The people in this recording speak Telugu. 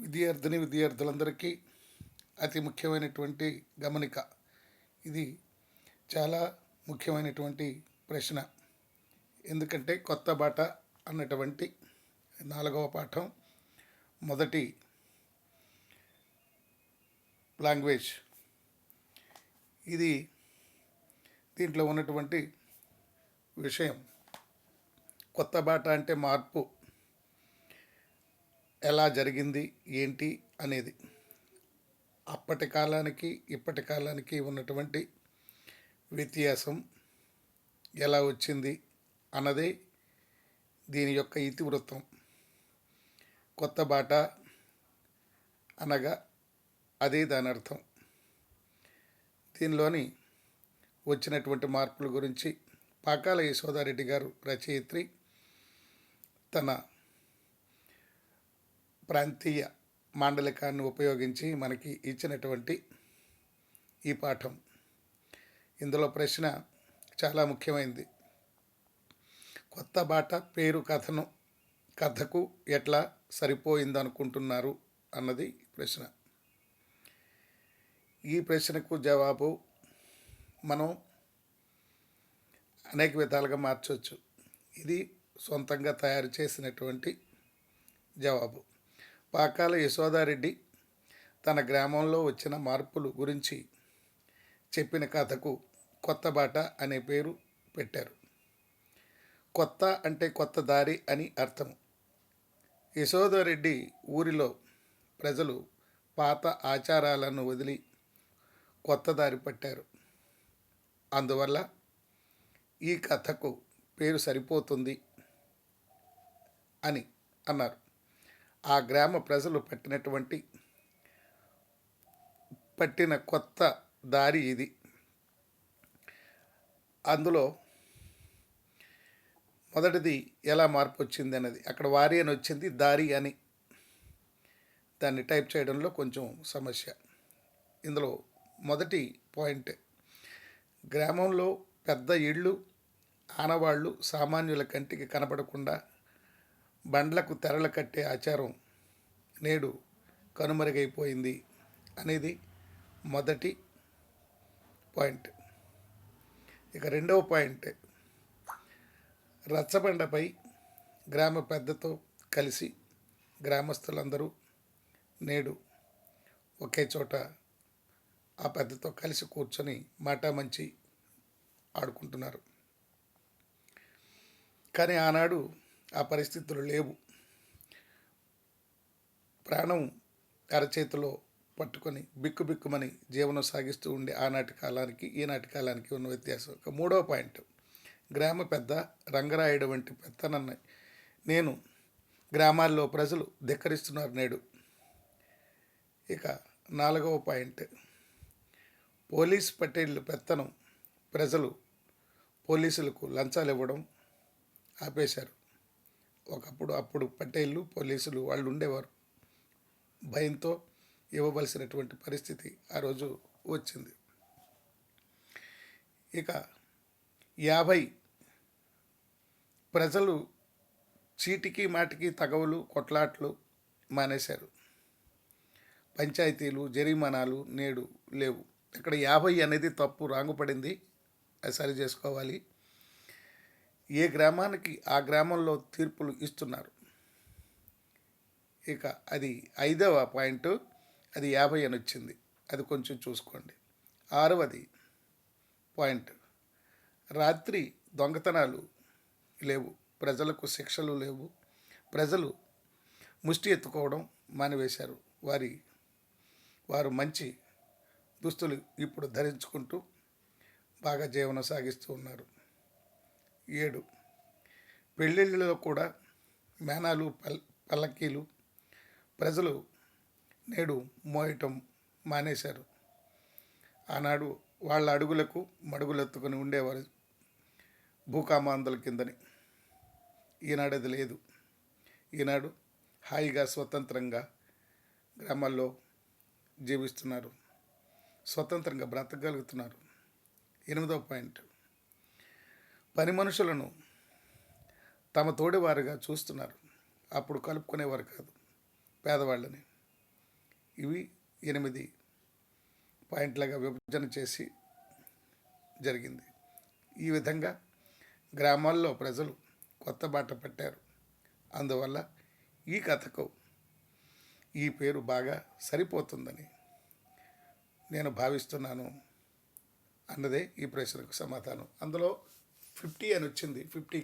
విద్యార్థిని విద్యార్థులందరికీ అతి ముఖ్యమైనటువంటి గమనిక. ఇది చాలా ముఖ్యమైనటువంటి ప్రశ్న. ఎందుకంటే కొత్త బాట అన్నటువంటి నాలుగవ పాఠం మొదటి లాంగ్వేజ్. ఇది దీంట్లో ఉన్నటువంటి విషయం. కొత్త బాట అంటే మార్పు. ఎలా జరిగింది ఏంటి అనేది. అప్పటి కాలానికి ఇప్పటి కాలానికి ఉన్నటువంటి వ్యత్యాసం ఎలా వచ్చింది అన్నదే దీని యొక్క ఇతివృత్తం. కొత్త బాట అనగా అదే దాని అర్థం. దీనిలోని వచ్చినటువంటి మార్పుల గురించి పాకాల యశోదారెడ్డి గారు రచయిత్రి తన ప్రాంతీయ మాండలికాన్ని ఉపయోగించి మనకి ఇచ్చినటువంటి ఈ పాఠం. ఇందులో ప్రశ్న చాలా ముఖ్యమైనది కొత్త బాట పేరు కథను కథకు ఎట్లా సరిపోయిందనుకుంటున్నారు అన్నది ప్రశ్న. ఈ ప్రశ్నకు జవాబు మనం అనేక విధాలుగా మార్చవచ్చు ఇది సొంతంగా తయారు చేసినటువంటి జవాబు. పాకాల యశోదారెడ్డి తన గ్రామంలో వచ్చిన మార్పులు గురించి చెప్పిన కథకు కొత్త బాట అనే పేరు పెట్టారు. కొత్త అంటే కొత్త దారి అని అర్థం. యశోదారెడ్డి ఊరిలో ప్రజలు పాత ఆచారాలను వదిలి కొత్త దారి పట్టారు. అందువల్ల ఈ కథకు పేరు సరిపోతుంది అని అన్నారు. ఆ గ్రామ ప్రజలు పట్టినటువంటి పట్టిన కొత్త దారి ఇది. అందులో మొదటిది ఎలా మార్పు వచ్చింది అన్నది. అక్కడ వారి అని వచ్చింది దారి అని. దాన్ని టైప్ చేయడంలో కొంచెం సమస్య. ఇందులో మొదటి పాయింట్ గ్రామంలో పెద్ద ఇళ్ళు ఆనవాళ్ళు సామాన్యుల కంటికి కనపడకుండా బండ్లకు తెరలు కట్టే ఆచారం నేడు కనుమరుగైపోయింది అనేది మొదటి పాయింట్. ఇక రెండవ పాయింట్ రచ్చబండపై గ్రామ పెద్దతో కలిసి గ్రామస్తులందరూ నేడు ఒకే చోట ఆ పెద్దతో కలిసి కూర్చొని మాట మంచి ఆడుకుంటున్నారు. కానీ ఆనాడు ఆ పరిస్థితులు లేవు. ప్రాణం అరచేతిలో పట్టుకొని బిక్కు బిక్కుమని జీవనం సాగిస్తూ ఉండే ఆనాటి కాలానికి ఈనాటి కాలానికి ఉన్న వ్యత్యాసం. ఒక మూడవ పాయింట్. గ్రామ పెద్ద రంగరాయుడు వంటి పెద్దనన్న నేను గ్రామాల్లో ప్రజలు ధిక్కరిస్తున్నారు నేడు. ఇక నాలుగవ పాయింట్. పోలీస్ పటేళ్ళు పెత్తనం ప్రజలు పోలీసులకు లంచాలు ఇవ్వడం ఆపేశారు. ఒకప్పుడు అప్పుడు పటేళ్ళు పోలీసులు వాళ్ళు ఉండేవారు. భయంతో ఇవ్వవలసినటువంటి పరిస్థితి ఆ రోజు వచ్చింది. ఇక యాభై ప్రజలు చీటికి మాటికి తగవులు కొట్లాట్లు మానేశారు. పంచాయతీలు జరిమానాలు నేడు లేవు. ఇక్కడ యాభై అనేది తప్పు రాంగుపడింది. అది సరి చేసుకోవాలి. ఏ గ్రామానికి ఆ గ్రామంలో తీర్పులు ఇస్తున్నారు? ఇక అది ఐదవ పాయింట్. అది యాభై అని వచ్చింది. అది కొంచెం చూసుకోండి. ఆరవది పాయింట్. రాత్రి దొంగతనాలు లేవు. ప్రజలకు శిక్షలు లేవు. ప్రజలు ముష్టి ఎత్తుకోవడం మానివేశారు. వారి వారు మంచి దుస్తులు ఇప్పుడు ధరించుకుంటూ బాగా జీవనం సాగిస్తూ ఉన్నారు. ఏడు. పెళ్ళిళ్ళలో కూడా మేనాలు పల్ పల్లకీలు ప్రజలు నేడు మోయటం మానేశారు. ఆనాడు వాళ్ళ అడుగులకు మడుగులెత్తుకొని ఉండేవారు భూకామాందల కిందని. ఈనాడు అది లేదు. ఈనాడు హాయిగా స్వతంత్రంగా గ్రామాల్లో జీవిస్తున్నారు. స్వతంత్రంగా బ్రతకగలుగుతున్నారు. ఎనిమిదో పాయింట్. పని మనుషులను తమ తోడివారుగా చూస్తున్నారు. అప్పుడు కలుపుకునేవారు కాదు పేదవాళ్ళని. ఇవి ఎనిమిది పాయింట్లుగా విభజన చేసి జరిగింది. ఈ విధంగా గ్రామాల్లో ప్రజలు కొత్త బాట పట్టారు. అందువల్ల ఈ కథకు ఈ పేరు బాగా సరిపోతుందని నేను భావిస్తున్నాను. అన్నదే ఈ ప్రశ్నకు సమాధానం. అందులో ఫిఫ్టీ అని వచ్చింది ఫిఫ్టీ